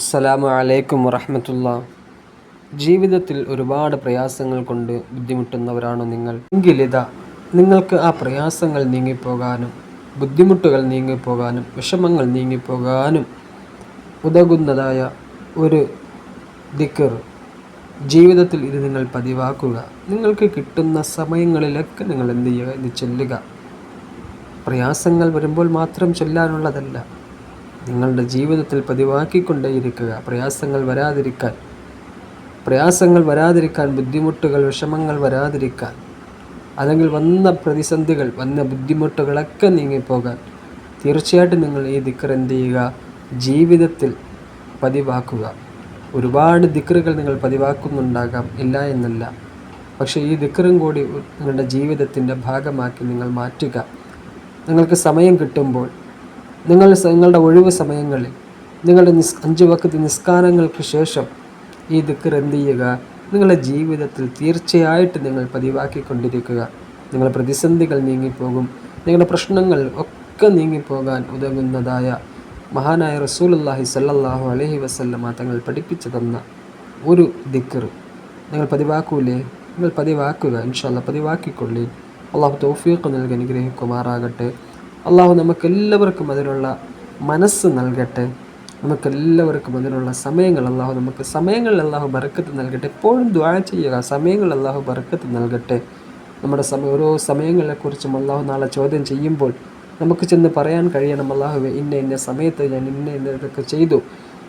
അസ്സലാമു അലൈക്കും വറഹമത്തുള്ള. ജീവിതത്തിൽ ഒരുപാട് പ്രയാസങ്ങൾ കൊണ്ട് ബുദ്ധിമുട്ടുന്നവരാണോ നിങ്ങൾ? എങ്കിലിതാ നിങ്ങൾക്ക് ആ പ്രയാസങ്ങൾ നീങ്ങിപ്പോകാനും ബുദ്ധിമുട്ടുകൾ നീങ്ങിപ്പോകാനും വിഷമങ്ങൾ നീങ്ങിപ്പോകാനും ഉതകുന്നതായ ഒരു ദിക്കർ ജീവിതത്തിൽ ഇത് നിങ്ങൾ പതിവാക്കുക. നിങ്ങൾക്ക് കിട്ടുന്ന സമയങ്ങളിലൊക്കെ നിങ്ങൾ എന്ത് ചെയ്യുക? ഇത് ചൊല്ലുക. പ്രയാസങ്ങൾ വരുമ്പോൾ മാത്രം ചൊല്ലാനുള്ളതല്ല. നിങ്ങളുടെ ജീവിതത്തിൽ പതിവാക്കിക്കൊണ്ടേയിരിക്കുക പ്രയാസങ്ങൾ വരാതിരിക്കാൻ. പ്രയാസങ്ങൾ വരാതിരിക്കാൻ ബുദ്ധിമുട്ടുകൾ വിഷമങ്ങൾ വരാതിരിക്കാൻ. അല്ലെങ്കിൽ വന്ന പ്രതിസന്ധികൾ വന്ന ബുദ്ധിമുട്ടുകളൊക്കെ നീങ്ങിപ്പോകാൻ. തീർച്ചയായിട്ടും നിങ്ങൾ ഈ ദിക്കർ എന്ത് ചെയ്യുക? ജീവിതത്തിൽ പതിവാക്കുക. ഒരുപാട് ദിക്കറുകൾ നിങ്ങൾ പതിവാക്കുന്നുണ്ടാകാം. ഇല്ല എന്നല്ല. പക്ഷേ ഈ ദിക്കറും കൂടി നിങ്ങളുടെ ജീവിതത്തിന്റെ ഭാഗമാക്കി നിങ്ങൾ മാറ്റുക. നിങ്ങൾക്ക് സമയം കിട്ടുമ്പോൾ നിങ്ങൾ നിങ്ങളുടെ ഒഴിവ് സമയങ്ങളിൽ നിങ്ങളുടെ നിസ് അഞ്ച് വക്കത്ത് നിസ്കാരങ്ങൾക്ക് ശേഷം ഈ ദിക്കർ എന്ത് ചെയ്യുക? നിങ്ങളുടെ ജീവിതത്തിൽ തീർച്ചയായിട്ടും നിങ്ങൾ പതിവാക്കിക്കൊണ്ടിരിക്കുക. നിങ്ങളുടെ പ്രതിസന്ധികൾ നീങ്ങിപ്പോകും. നിങ്ങളുടെ പ്രശ്നങ്ങൾ ഒക്കെ നീങ്ങിപ്പോകാൻ ഉതകുന്നതായ മഹാനായ റസൂലുല്ലാഹി സല്ലാഹു അലഹി വസല്ലമ തങ്ങൾ പഠിപ്പിച്ചു തന്ന ഒരു ദിക്കർ. നിങ്ങൾ പതിവാക്കൂലേ? നിങ്ങൾ പതിവാക്കുക. ഇൻഷാല്ല പതിവാക്കിക്കൊള്ളി. അള്ളാഹു തൗഫീഖ് നൽകി അനുഗ്രഹിക്കുമാറാകട്ടെ. അള്ളാഹു നമുക്കെല്ലാവർക്കും അതിനുള്ള മനസ്സ് നൽകട്ടെ. നമുക്കെല്ലാവർക്കും അതിനുള്ള സമയങ്ങൾ അള്ളാഹു നമുക്ക് സമയങ്ങളിൽ അള്ളാഹു ബറക്കത്ത് നൽകട്ടെ. എപ്പോഴും ദ്വാര ചെയ്യുക സമയങ്ങൾ അള്ളാഹു ബറക്കത്ത് നൽകട്ടെ. നമ്മുടെ സമയം ഓരോ സമയങ്ങളെക്കുറിച്ചും അള്ളാഹു നാളെ ചോദ്യം ചെയ്യുമ്പോൾ നമുക്ക് ചെന്ന് പറയാൻ കഴിയണം അള്ളാഹുവെ ഇന്ന ഇന്ന സമയത്ത് ഞാൻ ഇന്ന ഇന്ന ഇതൊക്കെ ചെയ്തു.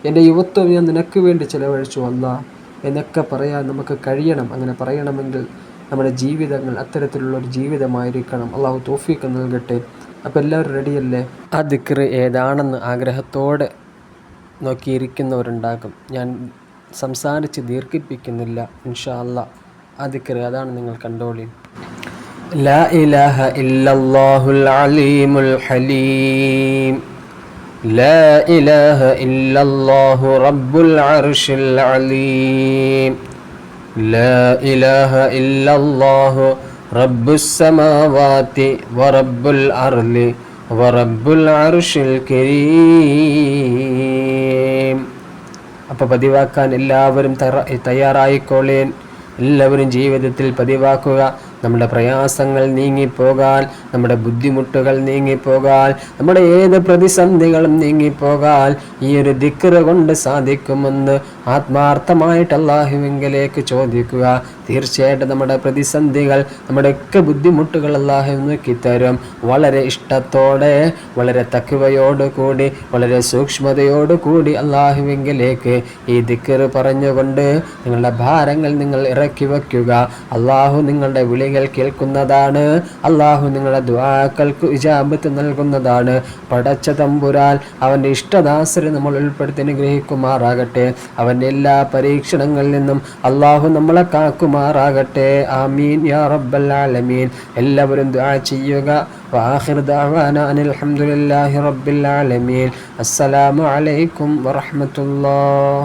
എന്റെ യുവത്വം ഞാൻ നിനക്ക് വേണ്ടി ചിലവഴിച്ചു അല്ലാ എന്നൊക്കെ പറയാൻ നമുക്ക് കഴിയണം. അങ്ങനെ പറയണമെങ്കിൽ നമ്മുടെ ജീവിതങ്ങൾ അത്തരത്തിലുള്ള ഒരു ജീവിതമായിരിക്കണം. അള്ളാഹു തോഫീക്ക് നൽകട്ടെ. അപ്പോൾ എല്ലാവരും റെഡിയല്ലേ ആ ദിക്ർ ഏതാണെന്ന് ആഗ്രഹത്തോടെ നോക്കിയിരിക്കുന്നവരുണ്ടാകും ഞാൻ സംസാരിച്ച് ദീർഘിപ്പിക്കുന്നില്ല ഇൻഷാ അല്ല ആ ദിക്ർ അതാണ് നിങ്ങൾ കണ്ടോളി? ലാ ഇലാഹ ഇല്ലല്ലാഹുൽ അലീമുൽ ഹലീം. ലാ ഇലാഹ ഇല്ലല്ലാഹു റബ്ബുൽ അർശിൽ അലീം. ലാ ഇലാഹ ഇല്ലല്ലാഹു റബ്ബുസ്സമാവാത്തി വറബ്ബുൽ അർലി വറബ്ബുൽ അർഷിൽ കരീം. അപ്പോൾ പതിവാക്കാൻ എല്ലാവരും തയ്യാറായിക്കോളേൻ. എല്ലാവരും ജീവിതത്തിൽ പതിവാക്കുക. നമ്മുടെ പ്രയാസങ്ങൾ നീങ്ങിപ്പോകാൻ നമ്മുടെ ബുദ്ധിമുട്ടുകൾ നീങ്ങിപ്പോകാൻ നമ്മുടെ ഏത് പ്രതിസന്ധികളും നീങ്ങിപ്പോകാൻ ഈ ഒരു ദിക്കറ് കൊണ്ട് സാധിക്കുമെന്ന് ആത്മാർത്ഥമായിട്ട് അള്ളാഹുവിങ്കിലേക്ക് ചോദിക്കുക. തീർച്ചയായിട്ടും നമ്മുടെ പ്രതിസന്ധികൾ നമ്മുടെയൊക്കെ ബുദ്ധിമുട്ടുകൾ അള്ളാഹു നോക്കിത്തരും വളരെ ഇഷ്ടത്തോടെ വളരെ തക്കുവയോടുകൂടി വളരെ സൂക്ഷ്മതയോടുകൂടി അള്ളാഹുവിങ്കിലേക്ക് ഈ ദിക്കറ് പറഞ്ഞുകൊണ്ട് നിങ്ങളുടെ ഭാരങ്ങൾ നിങ്ങൾ ഇറക്കി വയ്ക്കുക. അള്ളാഹു നിങ്ങളുടെ വിളികൾ കേൾക്കുന്നതാണ്. അള്ളാഹു നിങ്ങളുടെ ദ്വാക്കൾക്ക് ഇജാബത്ത് നൽകുന്നതാണ്. പടച്ച തമ്പുരാൽ അവന്റെ ഇഷ്ടദാസരെ നമ്മൾ ഉൾപ്പെടുത്തി അനുഗ്രഹിക്കുമാറാകട്ടെ. അവന്റെ എല്ലാ പരീക്ഷണങ്ങളിൽ നിന്നും അള്ളാഹു നമ്മളെ കാക്കുമാറാകട്ടെ ആമീൻ യാ റബ്ബൽ ആലമീൻ എല്ലാവരും ദ്വാ ചെയ്യുക وآخر دعوانا أن الحمد لله رب العالمين السلام عليكم ورحمة الله